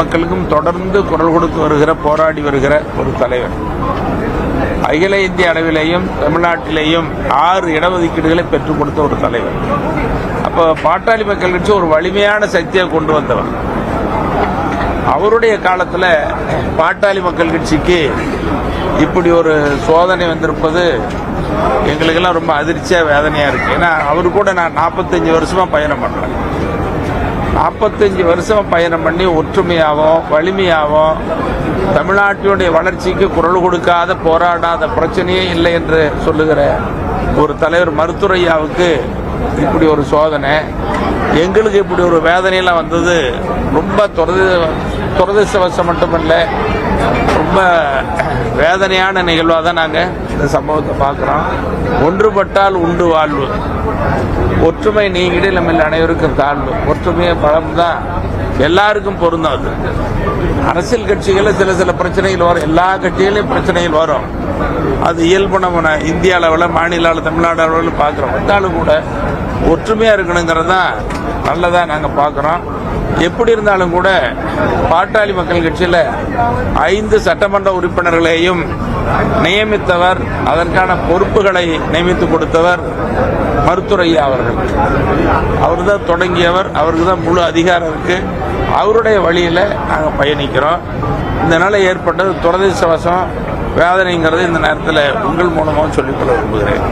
மக்களுக்கும் தொடர்ந்து குரல் கொடுத்து வருகிற போராடி வருகிற ஒரு தலைவர். அகில இந்திய அளவிலேயும் தமிழ்நாட்டிலேயும் ஆறு இடஒதுக்கீடுகளை பெற்றுக் கொடுத்த ஒரு தலைவர். அப்போ பாட்டாளி மக்கள் கட்சி ஒரு வலிமையான சக்தியை கொண்டு வந்தவர். அவருடைய காலத்தில் பாட்டாளி மக்கள் கட்சிக்கு இப்படி ஒரு சோதனை வந்திருப்பது எங்களுக்கெல்லாம் ரொம்ப அதிர்ச்சியாக வேதனையாக இருக்கு. ஏன்னா அவரு கூட நான் நாற்பத்தஞ்சு வருஷமா பயணம் பண்ணுறேன் நாற்பத்தஞ்சு வருஷம் பயணம் பண்ணி ஒற்றுமையாகவும் வலிமையாகவும் தமிழ்நாட்டினுடைய வளர்ச்சிக்கு குரல் கொடுக்காத போராடாத பிரச்சனையே இல்லை என்று சொல்லுகிற ஒரு தலைவர் மருத்துரையாவுக்கு இப்படி ஒரு சோதனை. எங்களுக்கு இப்படி ஒரு வேதனையெல்லாம் வந்தது ரொம்ப துரதி துரதிருஷ்டவசம் மட்டுமல்ல ரொம்ப வேதனையான நிகழ்வாக தான் நாங்கள் இந்த சம்பவத்தை பார்க்குறோம். ஒன்றுபட்டால் உண்டு வாழ்வு. ஒற்றுமை நீங்கிடு நம்ம அனைவருக்கும் தாழ்வு. ஒற்றுமையை பலம் தான் எல்லாருக்கும் பொருந்தும் அது. அரசியல் கட்சிகளில் சில சில பிரச்சனைகள் வரும். எல்லா கட்சிகளையும் பிரச்சனைகள் வரும். அது இயல்பு நம்ம இந்திய அளவில் மாநில அளவில் தமிழ்நாடு அளவில் பார்க்குறோம். வந்தாலும் கூட ஒற்றுமையாக இருக்கணுங்கிறது தான் நல்லதாக நாங்கள் பார்க்குறோம். எப்படி இருந்தாலும் கூட பாட்டாளி மக்கள் கட்சியில் ஐந்து சட்டமன்ற உறுப்பினர்களையும் நியமித்தவர் அதற்கான பொறுப்புகளை நியமித்து கொடுத்தவர் மருத்துவரையா அவர்கள். அவர் தான் தொடங்கியவர் அவருக்கு தான் முழு அதிகாரம் இருக்கு. அவருடைய வழியில் நாங்கள் பயணிக்கிறோம். இந்த நிலை ஏற்பட்டது துரதிருஷ்டவசம் வேதனைங்கிறது இந்த நேரத்தில் உங்கள் மூலமாக சொல்லிக்கொள்ள விரும்புகிறேன்.